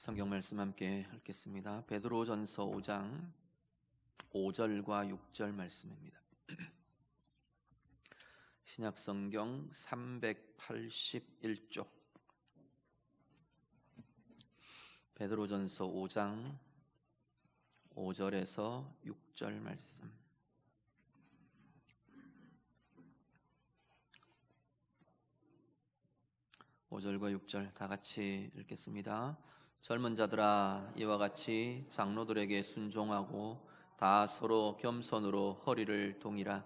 성경 말씀 함께 읽겠습니다. 베드로전서 5장 5절과 6절 말씀입니다. 신약 성경 381쪽 베드로전서 5장 5절에서 6절 말씀 5절과 6절 다 같이 읽겠습니다. 젊은 자들아 이와 같이 장로들에게 순종하고 다 서로 겸손으로 허리를 동이라.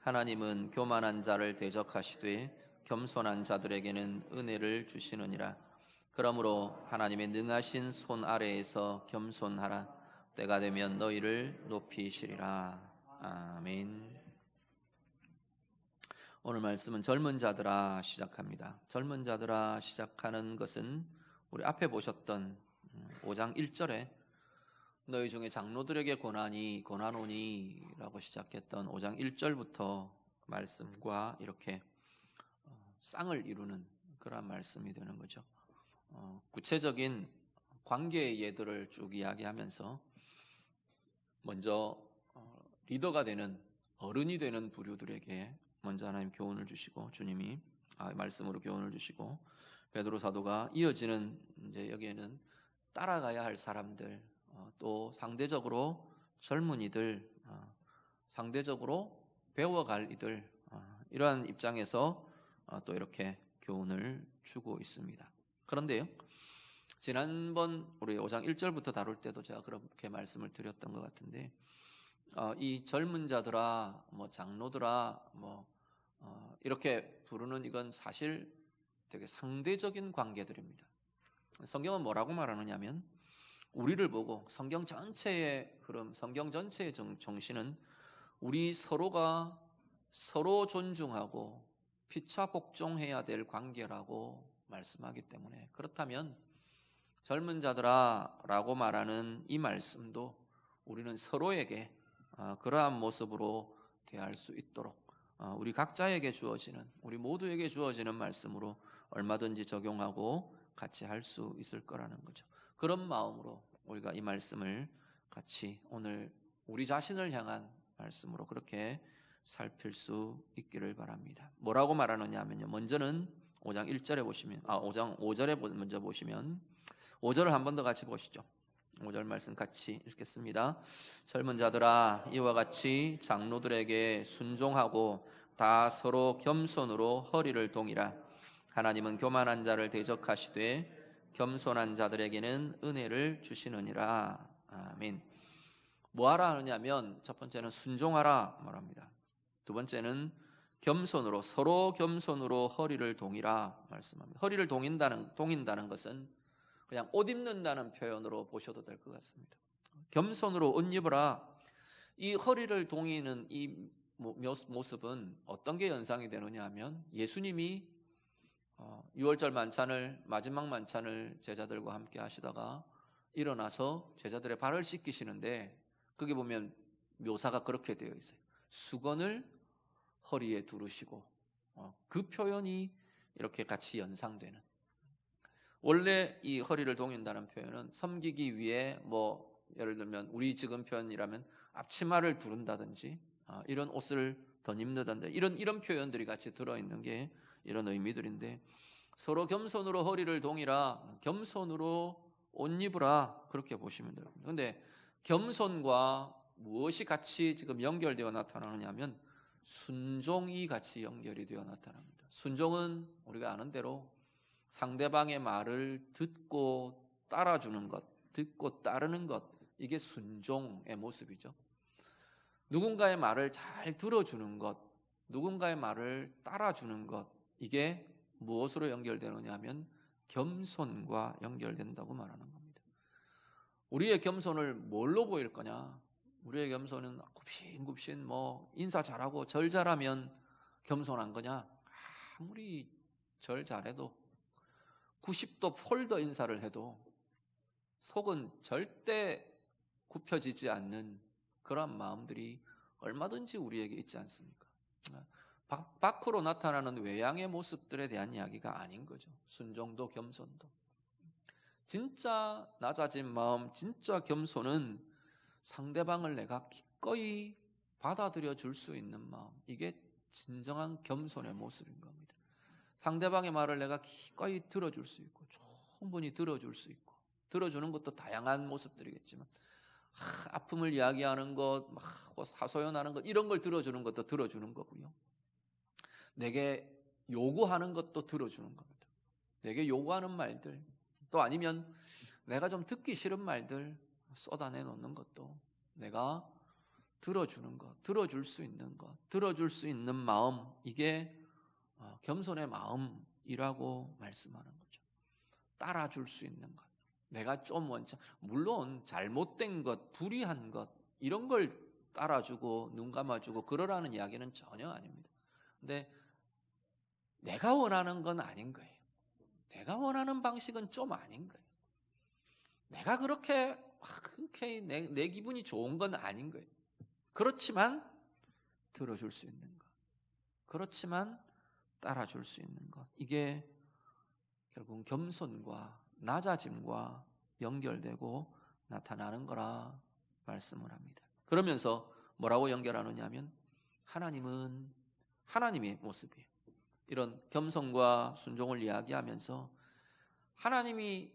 하나님은 교만한 자를 대적하시되 겸손한 자들에게는 은혜를 주시느니라. 그러므로 하나님의 능하신 손 아래에서 겸손하라. 때가 되면 너희를 높이시리라. 아멘. 오늘 말씀은 젊은 자들아 시작합니다. 젊은 자들아 시작하는 것은 우리 앞에 보셨던 5장 1절에 너희 중에 장로들에게 고난이 고난오니라고 시작했던 5장 1절부터 말씀과 이렇게 어, 쌍을 이루는 그런 말씀이 되는 거죠. 어, 구체적인 관계의 예들을 쭉 이야기하면서 먼저 어, 리더가 되는 어른이 되는 부류들에게 먼저 하나님 교훈을 주시고 주님이 아, 말씀으로 교훈을 주시고 베드로 사도가 이어지는 이제 여기에는 따라가야 할 사람들 어, 또 상대적으로 젊은이들 어, 상대적으로 배워갈 이들 어, 이러한 입장에서 어, 또 이렇게 교훈을 주고 있습니다. 그런데요. 지난번 우리 5장 1절부터 다룰 때도 제가 그렇게 말씀을 드렸던 것 같은데 어, 이 젊은 자들아 뭐 장로들아 뭐 어, 이렇게 부르는 이건 사실 되게 상대적인 관계들입니다. 성경은 뭐라고 말하느냐면 우리를 보고 성경 전체의 흐름, 성경 전체의 정신은 우리 서로가 서로 존중하고 피차 복종해야 될 관계라고 말씀하기 때문에 그렇다면 젊은 자들아라고 말하는 이 말씀도 우리는 서로에게 아, 그러한 모습으로 대할 수 있도록 아, 우리 각자에게 주어지는 우리 모두에게 주어지는 말씀으로 얼마든지 적용하고 같이 할 수 있을 거라는 거죠. 그런 마음으로 우리가 이 말씀을 같이 오늘 우리 자신을 향한 말씀으로 그렇게 살필 수 있기를 바랍니다. 뭐라고 말하느냐 하면요. 먼저는 5장 1절에 보시면 아 5장 5절에 먼저 보시면 5절을 한 번 더 같이 보시죠. 5절 말씀 같이 읽겠습니다. 젊은 자들아 이와 같이 장로들에게 순종하고 다 서로 겸손으로 허리를 동이라 하나님은 교만한 자를 대적하시되 겸손한 자들에게는 은혜를 주시느니라. 아멘. 뭐하라 하느냐면 첫 번째는 순종하라 말합니다. 두 번째는 겸손으로 서로 겸손으로 허리를 동이라 말씀합니다. 허리를 동인다는 동인다는 것은 그냥 옷 입는다는 표현으로 보셔도 될 것 같습니다. 겸손으로 옷 입어라. 이 허리를 동이는 이 모습은 어떤 게 연상이 되느냐 하면 예수님이 6월절 어, 만찬을 마지막 만찬을 제자들과 함께 하시다가 일어나서 제자들의 발을 씻기시는데 거기 보면 묘사가 그렇게 되어 있어요. 수건을 허리에 두르시고 어, 그 표현이 이렇게 같이 연상되는. 원래 이 허리를 동인다는 표현은 섬기기 위해 뭐 예를 들면 우리 지금 표현이라면 앞치마를 두른다든지 어, 이런 옷을 더 입는다든지 이런 이런 표현들이 같이 들어 있는 게 이런 의미들인데 서로 겸손으로 허리를 동이라 겸손으로 옷 입으라 그렇게 보시면 됩니다. 근데 겸손과 무엇이 같이 지금 연결되어 나타나느냐면 순종이 같이 연결이 되어 나타납니다. 순종은 우리가 아는 대로 상대방의 말을 듣고 따라주는 것, 듣고 따르는 것, 이게 순종의 모습이죠. 누군가의 말을 잘 들어주는 것, 누군가의 말을 따라주는 것, 이게 무엇으로 연결되느냐 하면 겸손과 연결된다고 말하는 겁니다. 우리의 겸손을 뭘로 보일 거냐? 우리의 겸손은 굽신굽신 뭐 인사 잘하고 절 잘하면 겸손한 거냐? 아무리 절 잘해도 90도 폴더 인사를 해도 속은 절대 굽혀지지 않는 그런 마음들이 얼마든지 우리에게 있지 않습니까? 밖으로 나타나는 외양의 모습들에 대한 이야기가 아닌 거죠. 순종도 겸손도. 진짜 낮아진 마음, 진짜 겸손은 상대방을 내가 기꺼이 받아들여 줄 수 있는 마음. 이게 진정한 겸손의 모습인 겁니다. 상대방의 말을 내가 기꺼이 들어줄 수 있고, 충분히 들어줄 수 있고, 들어주는 것도 다양한 모습들이겠지만, 아, 아픔을 이야기하는 것, 막 사소연하는 것, 이런 걸 들어주는 것도 들어주는 거고요. 내게 요구하는 것도 들어주는 겁니다. 내게 요구하는 말들, 또 아니면 내가 좀 듣기 싫은 말들 쏟아내 놓는 것도 내가 들어주는 것, 들어줄 수 있는 것, 들어줄 수 있는 마음, 이게 어, 겸손의 마음이라고 말씀하는 거죠. 따라줄 수 있는 것. 내가 좀 원차, 물론 잘못된 것, 불의한 것, 이런 걸 따라주고 눈 감아주고 그러라는 이야기는 전혀 아닙니다. 근데 내가 원하는 건 아닌 거예요. 내가 원하는 방식은 좀 아닌 거예요. 내가 그렇게 흔쾌히 내, 내 기분이 좋은 건 아닌 거예요. 그렇지만 들어줄 수 있는 것. 그렇지만 따라줄 수 있는 것. 이게 결국은 겸손과 낮아짐과 연결되고 나타나는 거라 말씀을 합니다. 그러면서 뭐라고 연결하느냐 하면 하나님은 하나님의 모습이에요. 이런 겸손과 순종을 이야기하면서 하나님이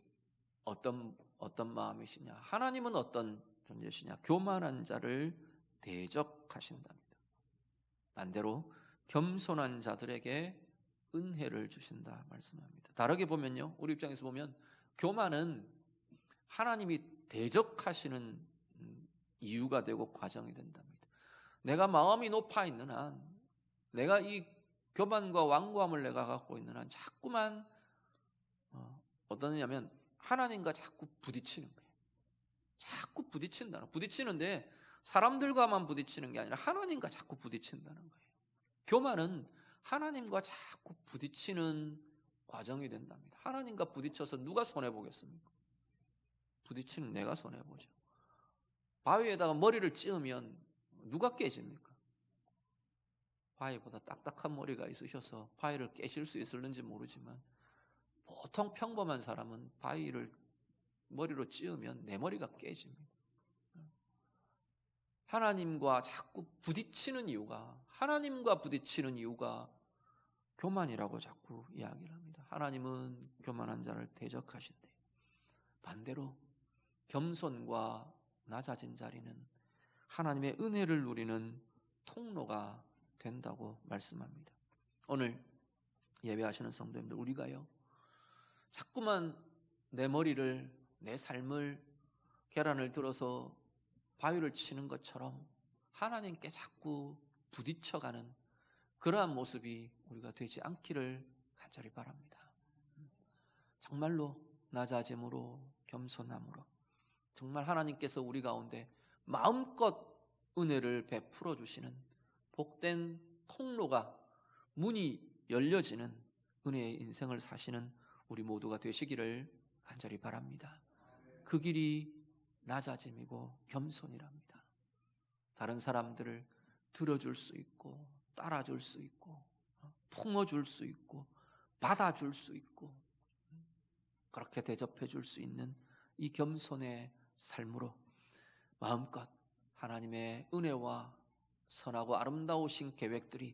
어떤 어떤 마음이시냐? 하나님은 어떤 존재시냐? 교만한 자를 대적하신답니다. 반대로 겸손한 자들에게 은혜를 주신다 말씀합니다. 다르게 보면요. 우리 입장에서 보면 교만은 하나님이 대적하시는 이유가 되고 과정이 된답니다. 내가 마음이 높아 있는 한 내가 이 교만과 완고함을 내가 갖고 있는 한 자꾸만 어, 어떠냐면 하나님과 자꾸 부딪히는 거예요. 자꾸 부딪힌다는 부딪히는데 사람들과만 부딪히는 게 아니라 하나님과 자꾸 부딪힌다는 거예요. 교만은 하나님과 자꾸 부딪히는 과정이 된답니다. 하나님과 부딪혀서 누가 손해 보겠습니까? 부딪히는 내가 손해 보죠. 바위에다가 머리를 찧으면 누가 깨집니까? 바위보다 딱딱한 머리가 있으셔서 바위를 깨실 수 있을는지 모르지만 보통 평범한 사람은 바위를 머리로 찧으면 내 머리가 깨집니다. 하나님과 자꾸 부딪히는 이유가 하나님과 부딪히는 이유가 교만이라고 자꾸 이야기를 합니다. 하나님은 교만한 자를 대적하신대. 반대로 겸손과 낮아진 자리는 하나님의 은혜를 누리는 통로가 된다고 말씀합니다. 오늘 예배하시는 성도님들 우리가요. 자꾸만 내 머리를 내 삶을 계란을 들어서 바위를 치는 것처럼 하나님께 자꾸 부딪혀 가는 그러한 모습이 우리가 되지 않기를 간절히 바랍니다. 정말로 낮아짐으로 겸손함으로 정말 하나님께서 우리 가운데 마음껏 은혜를 베풀어 주시는 복된 통로가 문이 열려지는 은혜의 인생을 사시는 우리 모두가 되시기를 간절히 바랍니다. 그 길이 낮아짐이고 겸손이랍니다. 다른 사람들을 들어줄 수 있고 따라줄 수 있고 품어줄 수 있고 받아줄 수 있고 그렇게 대접해 줄 수 있는 이 겸손의 삶으로 마음껏 하나님의 은혜와 선하고 아름다우신 계획들이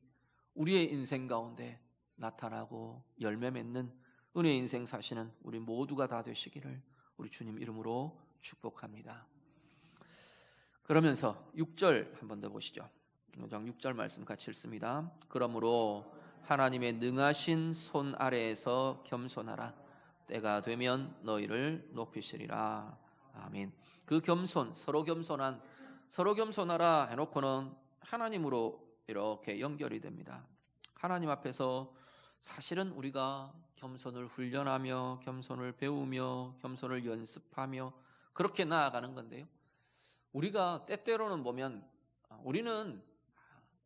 우리의 인생 가운데 나타나고 열매 맺는 은혜 인생 사시는 우리 모두가 다 되시기를 우리 주님 이름으로 축복합니다. 그러면서 6절 한 번 더 보시죠. 6절 말씀 같이 읽습니다. 그러므로 하나님의 능하신 손 아래에서 겸손하라. 때가 되면 너희를 높이시리라. 아멘. 그 겸손, 서로 겸손한, 서로 겸손하라 해놓고는 하나님으로 이렇게 연결이 됩니다. 하나님 앞에서 사실은 우리가 겸손을 훈련하며, 겸손을 배우며, 겸손을 연습하며, 그렇게 나아가는 건데요. 우리가 때때로는 보면, 우리는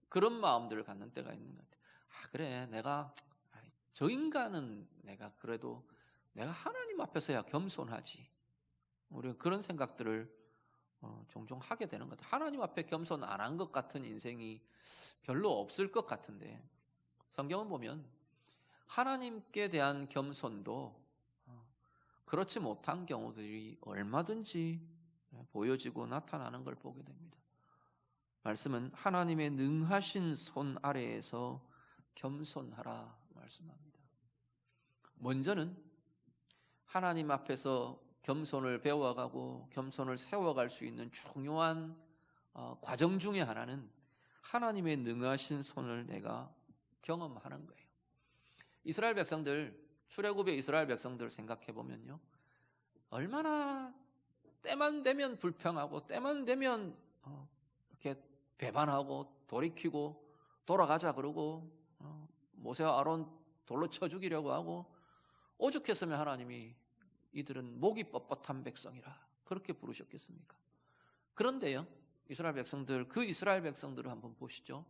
그런 마음들을 갖는 때가 있는 것 같아요. 아, 그래. 내가, 저 인간은 내가 그래도 내가 하나님 앞에서야 겸손하지. 우리가 그런 생각들을 어, 종종 하게 되는 것 같아요. 하나님 앞에 겸손 안 한 것 같은 인생이 별로 없을 것 같은데 성경은 보면 하나님께 대한 겸손도 어, 그렇지 못한 경우들이 얼마든지 보여지고 나타나는 걸 보게 됩니다. 말씀은 하나님의 능하신 손 아래에서 겸손하라 말씀합니다. 먼저는 하나님 앞에서 겸손을 배워가고 겸손을 세워갈 수 있는 중요한 어, 과정 중에 하나는 하나님의 능하신 손을 내가 경험하는 거예요. 이스라엘 백성들 출애굽의 이스라엘 백성들 생각해 보면요. 얼마나 때만 되면 불평하고 때만 되면 어, 이렇게 배반하고 돌이키고 돌아가자 그러고 어, 모세와 아론 돌로 쳐 죽이려고 하고 오죽했으면 하나님이 이들은 목이 뻣뻣한 백성이라 그렇게 부르셨겠습니까? 그런데요. 이스라엘 백성들 그 이스라엘 백성들을 한번 보시죠.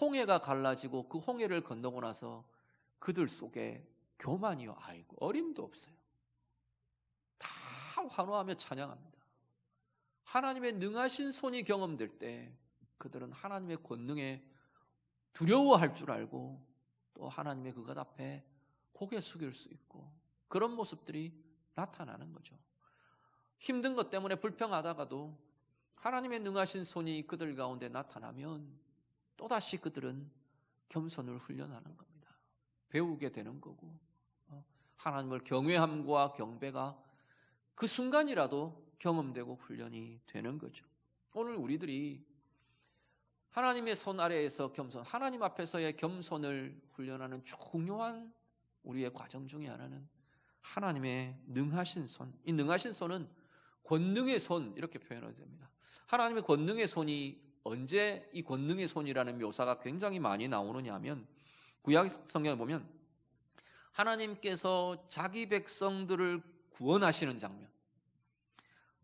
홍해가 갈라지고 그 홍해를 건너고 나서 그들 속에 교만이요 아이고 어림도 없어요. 다 환호하며 찬양합니다. 하나님의 능하신 손이 경험될 때 그들은 하나님의 권능에 두려워할 줄 알고 또 하나님의 그것 앞에 고개 숙일 수 있고 그런 모습들이 나타나는 거죠. 힘든 것 때문에 불평하다가도 하나님의 능하신 손이 그들 가운데 나타나면 또다시 그들은 겸손을 훈련하는 겁니다. 배우게 되는 거고 어, 하나님을 경외함과 경배가 그 순간이라도 경험되고 훈련이 되는 거죠. 오늘 우리들이 하나님의 손 아래에서 겸손, 하나님 앞에서의 겸손을 훈련하는 중요한 우리의 과정 중에 하나는 하나님의 능하신 손. 이 능하신 손은 권능의 손 이렇게 표현해도 됩니다. 하나님의 권능의 손이 언제 이 권능의 손이라는 묘사가 굉장히 많이 나오느냐 하면 구약 성경에 보면 하나님께서 자기 백성들을 구원하시는 장면.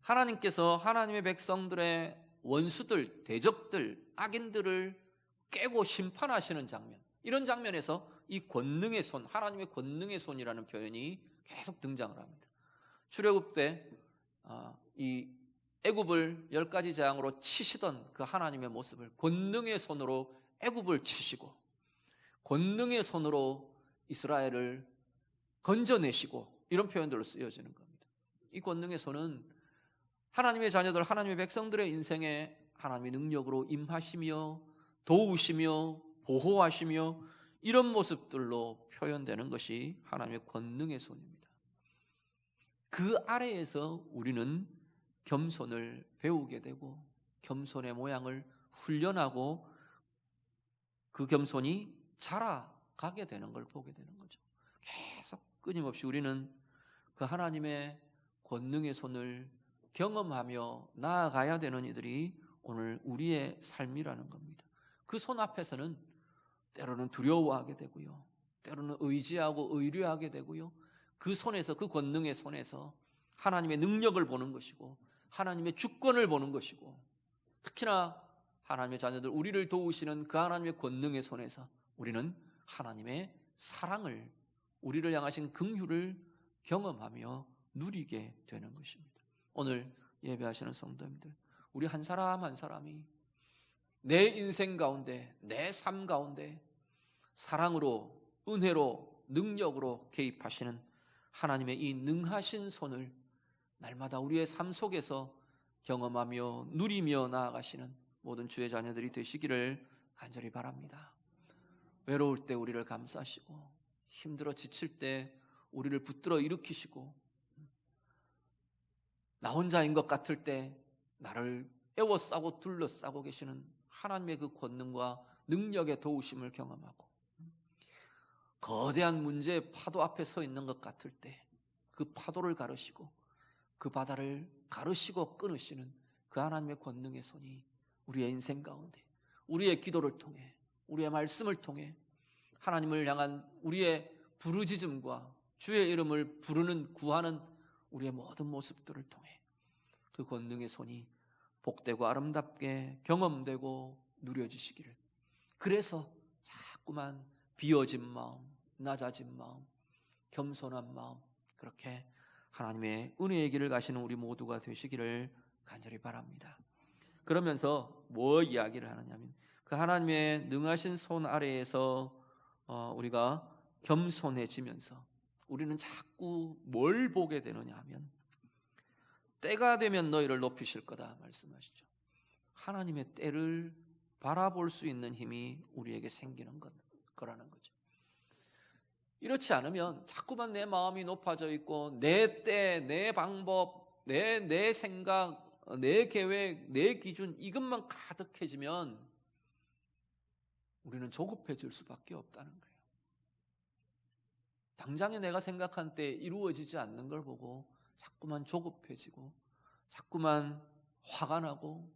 하나님께서 하나님의 백성들의 원수들, 대적들, 악인들을 깨고 심판하시는 장면. 이런 장면에서 이 권능의 손, 하나님의 권능의 손이라는 표현이 계속 등장을 합니다. 출애굽 때이 아, 애굽을 열 가지 재앙으로 치시던 그 하나님의 모습을 권능의 손으로 애굽을 치시고 권능의 손으로 이스라엘을 건져내시고 이런 표현들로 쓰여지는 겁니다. 이 권능의 손은 하나님의 자녀들, 하나님의 백성들의 인생에 하나님의 능력으로 임하시며 도우시며 보호하시며 이런 모습들로 표현되는 것이 하나님의 권능의 손입니다. 그 아래에서 우리는 겸손을 배우게 되고 겸손의 모양을 훈련하고 그 겸손이 자라가게 되는 걸 보게 되는 거죠. 계속 끊임없이 우리는 그 하나님의 권능의 손을 경험하며 나아가야 되는 이들이 오늘 우리의 삶이라는 겁니다. 그 손 앞에서는 때로는 두려워하게 되고요. 때로는 의지하고 의뢰하게 되고요. 그 손에서 그 권능의 손에서 하나님의 능력을 보는 것이고 하나님의 주권을 보는 것이고 특히나 하나님의 자녀들 우리를 도우시는 그 하나님의 권능의 손에서 우리는 하나님의 사랑을 우리를 향하신 긍휼을 경험하며 누리게 되는 것입니다. 오늘 예배하시는 성도님들 우리 한 사람 한 사람이 내 인생 가운데 내 삶 가운데 사랑으로 은혜로 능력으로 개입하시는 하나님의 이 능하신 손을 날마다 우리의 삶 속에서 경험하며 누리며 나아가시는 모든 주의 자녀들이 되시기를 간절히 바랍니다. 외로울 때 우리를 감싸시고 힘들어 지칠 때 우리를 붙들어 일으키시고 나 혼자인 것 같을 때 나를 애워싸고 둘러싸고 계시는 하나님의 그 권능과 능력의 도우심을 경험하고 거대한 문제의 파도 앞에 서 있는 것 같을 때 그 파도를 가르시고 그 바다를 가르시고 끊으시는 그 하나님의 권능의 손이 우리의 인생 가운데 우리의 기도를 통해 우리의 말씀을 통해 하나님을 향한 우리의 부르짖음과 주의 이름을 부르는 구하는 우리의 모든 모습들을 통해 그 권능의 손이 복되고 아름답게 경험되고 누려지시기를 그래서 자꾸만 비어진 마음, 낮아진 마음, 겸손한 마음 그렇게 하나님의 은혜의 길을 가시는 우리 모두가 되시기를 간절히 바랍니다. 그러면서 뭐 이야기를 하느냐면 그 하나님의 능하신 손 아래에서 어, 우리가 겸손해지면서 우리는 자꾸 뭘 보게 되느냐 하면 때가 되면 너희를 높이실 거다 말씀하시죠. 하나님의 때를 바라볼 수 있는 힘이 우리에게 생기는 것, 거라는 거죠. 이렇지 않으면 자꾸만 내 마음이 높아져 있고 내 때, 내 방법, 내, 내 생각, 내 계획, 내 기준 이것만 가득해지면 우리는 조급해질 수밖에 없다는 거예요. 당장에 내가 생각한 때 이루어지지 않는 걸 보고 자꾸만 조급해지고 자꾸만 화가 나고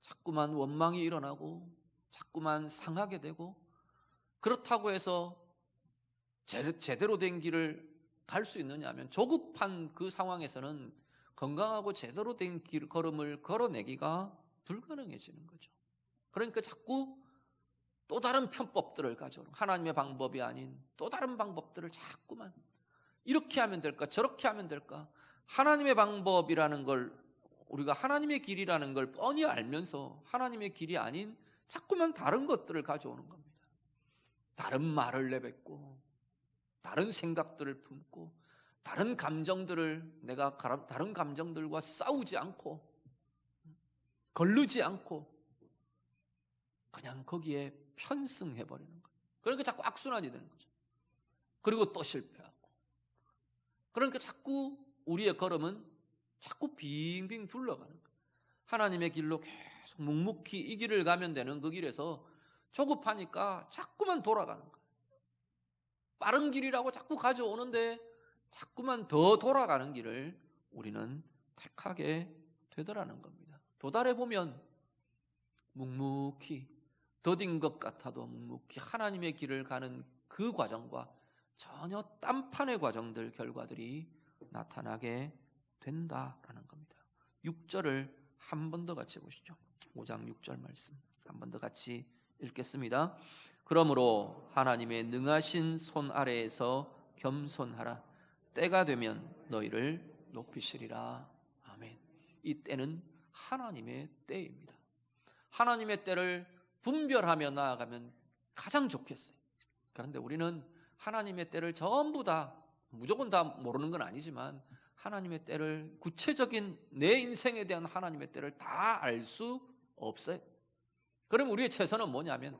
자꾸만 원망이 일어나고 자꾸만 상하게 되고 그렇다고 해서 제대로 된 길을 갈 수 있느냐 하면 조급한 그 상황에서는 건강하고 제대로 된 길 걸음을 걸어내기가 불가능해지는 거죠. 그러니까 자꾸 또 다른 편법들을 가져오는 하나님의 방법이 아닌 또 다른 방법들을 자꾸만 이렇게 하면 될까 저렇게 하면 될까 하나님의 방법이라는 걸 우리가 하나님의 길이라는 걸 뻔히 알면서 하나님의 길이 아닌 자꾸만 다른 것들을 가져오는 겁니다. 다른 말을 내뱉고 다른 생각들을 품고 다른 감정들을 내가 다른 감정들과 싸우지 않고 걸르지 않고 그냥 거기에 편승해 버리는 거예요. 그러니까 자꾸 악순환이 되는 거죠. 그리고 또 실패하고. 그러니까 자꾸 우리의 걸음은 자꾸 빙빙 둘러가는 거예요. 하나님의 길로 계속 묵묵히 이 길을 가면 되는 그 길에서 조급하니까 자꾸만 돌아가는 거예요. 빠른 길이라고 자꾸 가져오는데 자꾸만 더 돌아가는 길을 우리는 택하게 되더라는 겁니다. 도달해 보면 묵묵히 더딘 것 같아도 묵묵히 하나님의 길을 가는 그 과정과 전혀 딴판의 과정들 결과들이 나타나게 된다라는 겁니다. 6절을 한 번 더 같이 보시죠. 5장 6절 말씀 한 번 더 같이 읽겠습니다. 그러므로 하나님의 능하신 손 아래에서 겸손하라. 때가 되면 너희를 높이시리라. 아멘. 이 때는 하나님의 때입니다. 하나님의 때를 분별하며 나아가면 가장 좋겠어요. 그런데 우리는 하나님의 때를 전부 다 무조건 다 모르는 건 아니지만 하나님의 때를 구체적인 내 인생에 대한 하나님의 때를 다 알 수 없어요. 그럼 우리의 최선은 뭐냐면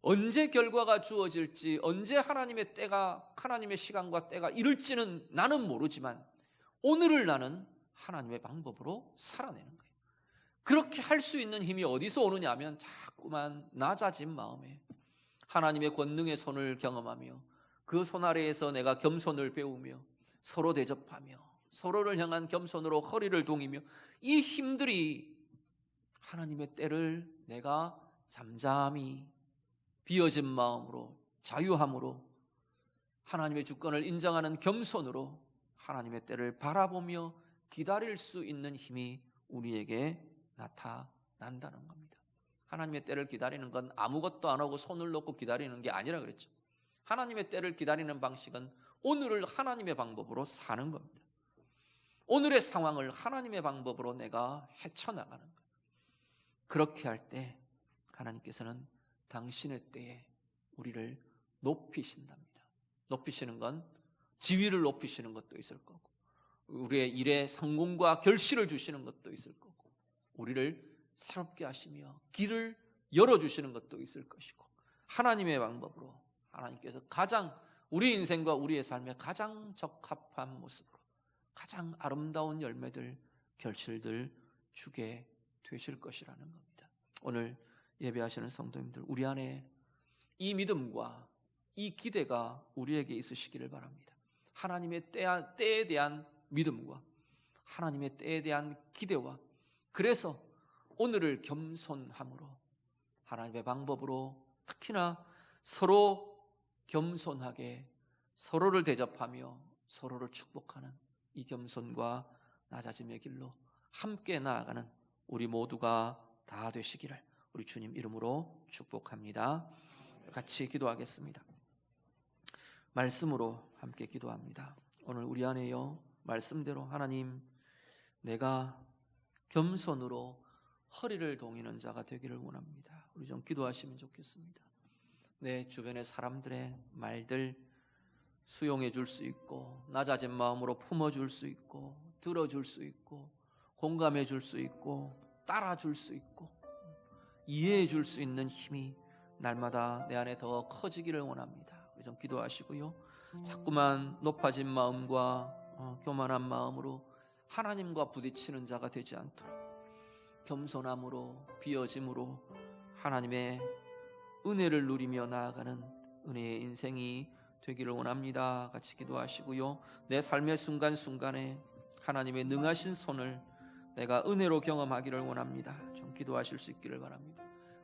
언제 결과가 주어질지 언제 하나님의 때가 하나님의 시간과 때가 이룰지는 나는 모르지만 오늘을 나는 하나님의 방법으로 살아내는 거예요. 그렇게 할 수 있는 힘이 어디서 오느냐 하면 자꾸만 낮아진 마음에 하나님의 권능의 손을 경험하며 그 손 아래에서 내가 겸손을 배우며 서로 대접하며 서로를 향한 겸손으로 허리를 동이며 이 힘들이 하나님의 때를 내가 잠잠히 비어진 마음으로 자유함으로 하나님의 주권을 인정하는 겸손으로 하나님의 때를 바라보며 기다릴 수 있는 힘이 우리에게 나타난다는 겁니다. 하나님의 때를 기다리는 건 아무것도 안 하고 손을 놓고 기다리는 게 아니라 그랬죠. 하나님의 때를 기다리는 방식은 오늘을 하나님의 방법으로 사는 겁니다. 오늘의 상황을 하나님의 방법으로 내가 헤쳐나가는 거예요. 그렇게 할 때 하나님께서는 당신의 때에 우리를 높이신답니다. 높이시는 건 지위를 높이시는 것도 있을 거고, 우리의 일에 성공과 결실을 주시는 것도 있을 거고, 우리를 새롭게 하시며 길을 열어주시는 것도 있을 것이고, 하나님의 방법으로 하나님께서 가장 우리 인생과 우리의 삶에 가장 적합한 모습으로 가장 아름다운 열매들, 결실들 주게 되실 것이라는 겁니다. 오늘 예배하시는 성도님들, 우리 안에 이 믿음과 이 기대가 우리에게 있으시기를 바랍니다. 하나님의 때에 대한 믿음과 하나님의 때에 대한 기대와 그래서 오늘을 겸손함으로 하나님의 방법으로 특히나 서로 겸손하게 서로를 대접하며 서로를 축복하는 이 겸손과 낮아짐의 길로 함께 나아가는 우리 모두가 다 되시기를 우리 주님 이름으로 축복합니다. 같이 기도하겠습니다. 말씀으로 함께 기도합니다. 오늘 우리 안에요 말씀대로 하나님 내가 겸손으로 허리를 동이는 자가 되기를 원합니다. 우리 좀 기도하시면 좋겠습니다. 내 주변의 사람들의 말들 수용해 줄 수 있고 낮아진 마음으로 품어 줄 수 있고 들어 줄 수 있고 공감해 줄 수 있고 따라 줄 수 있고 이해해 줄 수 있는 힘이 날마다 내 안에 더 커지기를 원합니다. 우리 좀 기도하시고요. 자꾸만 높아진 마음과 어, 교만한 마음으로 하나님과 부딪히는 자가 되지 않도록 겸손함으로 비어짐으로 하나님의 은혜를 누리며 나아가는 은혜의 인생이 되기를 원합니다. 같이 기도하시고요. 내 삶의 순간순간에 하나님의 능하신 손을 내가 은혜로 경험하기를 원합니다. 좀 기도하실 수 있기를 바랍니다.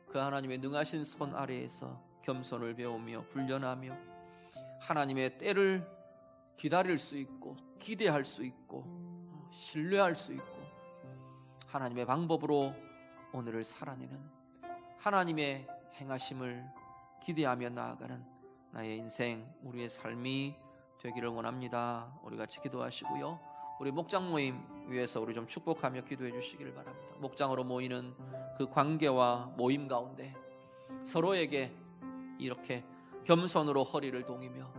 그 하나님의 능하신 손 아래에서 겸손을 배우며 훈련하며 하나님의 때를 기다릴 수 있고 기대할 수 있고 신뢰할 수 있고 하나님의 방법으로 오늘을 살아내는 하나님의 행하심을 기대하며 나아가는 나의 인생, 우리의 삶이 되기를 원합니다. 우리 같이 기도하시고요. 우리 목장 모임 위해서 우리 좀 축복하며 기도해 주시기를 바랍니다. 목장으로 모이는 그 관계와 모임 가운데 서로에게 이렇게 겸손으로 허리를 동이며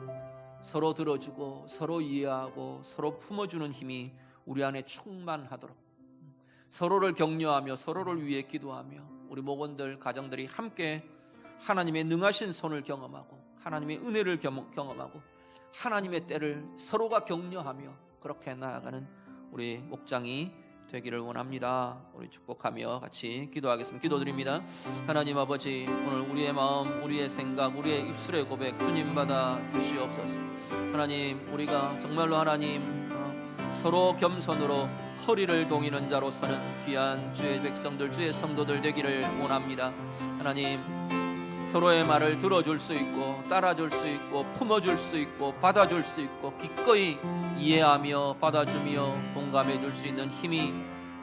서로 들어주고 서로 이해하고 서로 품어주는 힘이 우리 안에 충만하도록 서로를 격려하며 서로를 위해 기도하며 우리 목원들 가정들이 함께 하나님의 능하신 손을 경험하고 하나님의 은혜를 경험- 경험하고 하나님의 때를 서로가 격려하며 그렇게 나아가는 우리 목장이 되기를 원합니다. 우리 축복하며 같이 기도하겠습니다. 기도드립니다. 하나님 아버지 오늘 우리의 마음, 우리의 생각, 우리의 입술의 고백 주님 받아 주시옵소서. 하나님 우리가 정말로 하나님 어, 서로 겸손으로 허리를 동이는 자로서는 귀한 주의 백성들, 주의 성도들 되기를 원합니다. 하나님 서로의 말을 들어줄 수 있고 따라줄 수 있고 품어줄 수 있고 받아줄 수 있고 기꺼이 이해하며 받아주며 공감해 줄 수 있는 힘이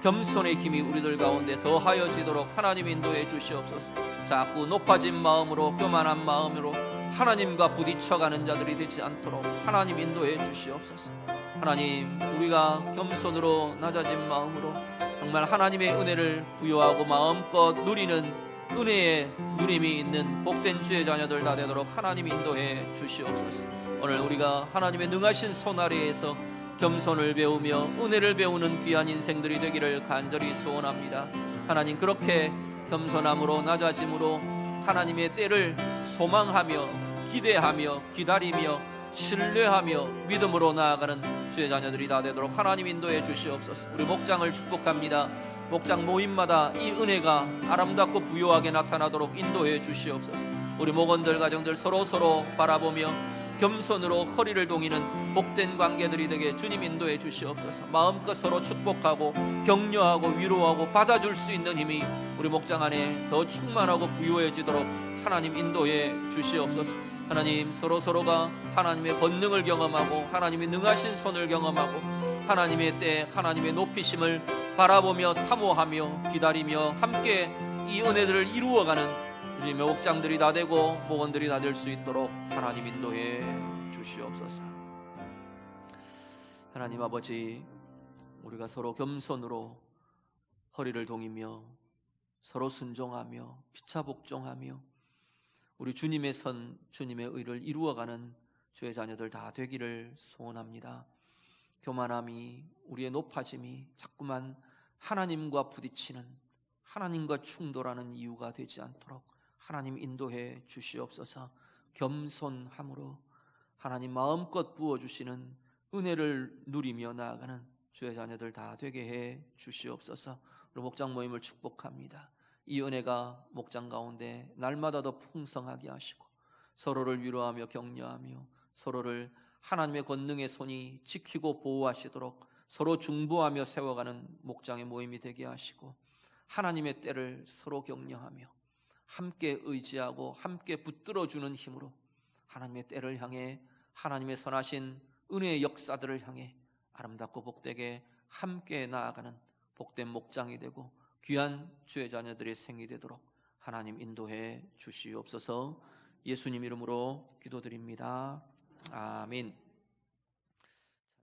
겸손의 힘이 우리들 가운데 더하여지도록 하나님 인도해 주시옵소서. 자꾸 높아진 마음으로 교만한 마음으로 하나님과 부딪혀가는 자들이 되지 않도록 하나님 인도해 주시옵소서. 하나님 우리가 겸손으로 낮아진 마음으로 정말 하나님의 은혜를 부여하고 마음껏 누리는 은혜의 누림이 있는 복된 주의 자녀들 다 되도록 하나님 인도해 주시옵소서. 오늘 우리가 하나님의 능하신 손 아래에서 겸손을 배우며 은혜를 배우는 귀한 인생들이 되기를 간절히 소원합니다. 하나님 그렇게 겸손함으로 낮아짐으로 하나님의 때를 소망하며 기대하며 기다리며 신뢰하며 믿음으로 나아가는 주의 자녀들이 다 되도록 하나님 인도해 주시옵소서. 우리 목장을 축복합니다. 목장 모임마다 이 은혜가 아름답고 부요하게 나타나도록 인도해 주시옵소서. 우리 목원들 가정들 서로 서로 바라보며 겸손으로 허리를 동이는 복된 관계들이 되게 주님 인도해 주시옵소서. 마음껏 서로 축복하고 격려하고 위로하고 받아줄 수 있는 힘이 우리 목장 안에 더 충만하고 부요해지도록 하나님 인도해 주시옵소서. 하나님 서로 서로가 하나님의 권능을 경험하고 하나님의 능하신 손을 경험하고 하나님의 때 하나님의 높이심을 바라보며 사모하며 기다리며 함께 이 은혜들을 이루어가는 주님의 옥장들이 다 되고 목원들이 다 될 수 있도록 하나님 인도해 주시옵소서. 하나님 아버지 우리가 서로 겸손으로 허리를 동이며 서로 순종하며 피차 복종하며 우리 주님의 선 주님의 의를 이루어가는 주의 자녀들 다 되기를 소원합니다. 교만함이 우리의 높아짐이 자꾸만 하나님과 부딪히는 하나님과 충돌하는 이유가 되지 않도록 하나님 인도해 주시옵소서. 겸손함으로 하나님 마음껏 부어 주시는 은혜를 누리며 나아가는 주의 자녀들 다 되게 해 주시옵소서. 우리 목장 모임을 축복합니다. 이 은혜가 목장 가운데 날마다 더 풍성하게 하시고 서로를 위로하며 격려하며 서로를 하나님의 권능의 손이 지키고 보호하시도록 서로 중보하며 세워가는 목장의 모임이 되게 하시고 하나님의 때를 서로 격려하며 함께 의지하고 함께 붙들어 주는 힘으로 하나님의 때를 향해 하나님의 선하신 은혜의 역사들을 향해 아름답고 복되게 함께 나아가는 복된 목장이 되고 귀한 주의 자녀들의 생이 되도록 하나님 인도해 주시옵소서 예수님 이름으로 기도드립니다. 아멘.